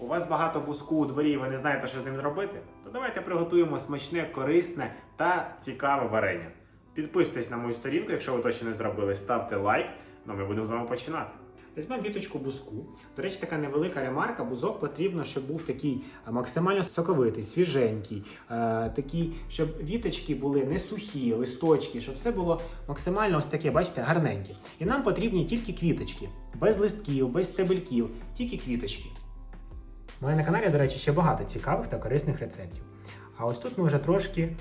У вас багато буску у дворі, і ви не знаєте, що з ним зробити? То давайте приготуємо смачне, корисне та цікаве варення. Підписуйтесь на мою сторінку, якщо ви точно не зробили, ставте лайк. Ну ми будемо з вами починати. Візьмемо віточку бузку. До речі, така невелика ремарка. Бузок потрібно, щоб був такий е, максимально соковитий, свіженький, е, такий, щоб віточки були не сухі, листочки, щоб все було максимально ось таке, бачите, гарненьке. І нам потрібні тільки квіточки, без листків, без стебельків, тільки квіточки. У мене на каналі, до речі, ще багато цікавих та корисних рецептів. А ось тут ми вже трошки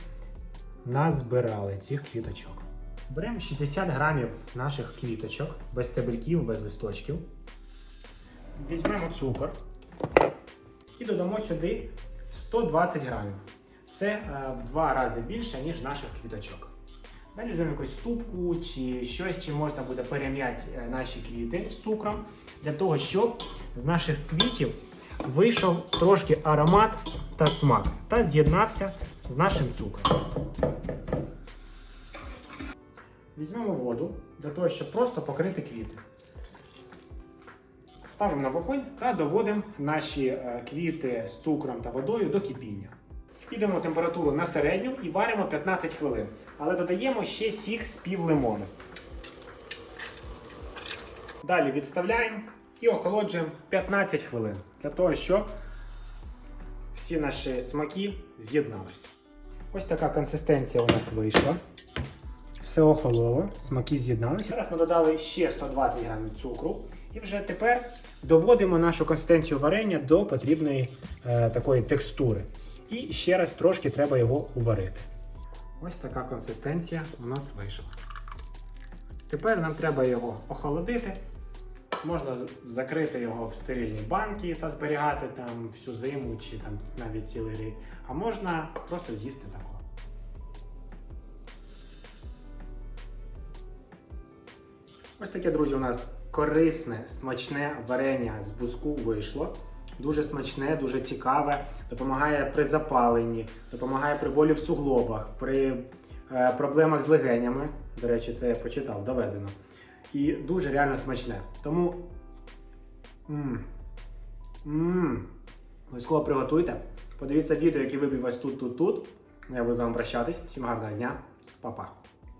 назбирали цих квіточок. Беремо 60 грамів наших квіточок, без стебельків, без листочків. Візьмемо цукор і додамо сюди 120 грамів. Це е, в два рази більше, ніж наших квіточок. Далі візьмемо якусь ступку чи щось, чим можна буде перем'яти е, наші квіти з цукром, для того, щоб з наших квітів вийшов трошки аромат та смак та з'єднався з нашим цукром. Візьмемо воду для того, щоб просто покрити квіти. Ставимо на вогонь та доводимо наші е, квіти з цукром та водою до кипіння. Скидемо температуру на середню і варимо 15 хвилин. Але додаємо ще сік з пів лимону. Далі відставляємо і охолоджуємо 15 хвилин для того, щоб всі наші смаки з'єдналися. Ось така консистенція у нас вийшла. Все охололо, смаки з'єдналися. Зараз ми додали ще 120 грамів цукру. І вже тепер доводимо нашу консистенцію варення до потрібної е, такої текстури. І ще раз трошки треба його уварити. Ось така консистенція у нас вийшла. Тепер нам треба його охолодити. Можна закрити його в стерильні банки та зберігати там всю зиму чи там навіть цілий рік. А можна просто з'їсти такого. Ось таке, друзі, у нас корисне, смачне варення з бузку вийшло. Дуже смачне, дуже цікаве. Допомагає при запаленні, допомагає при болі в суглобах, при е, проблемах з легенями. До речі, це я почитав, доведено. І дуже реально смачне. Тому. Обов'язково приготуйте. Подивіться відео, яке вибив вас тут, тут, тут. Я буду з вами прощатись. Всім гарного дня. Па-па.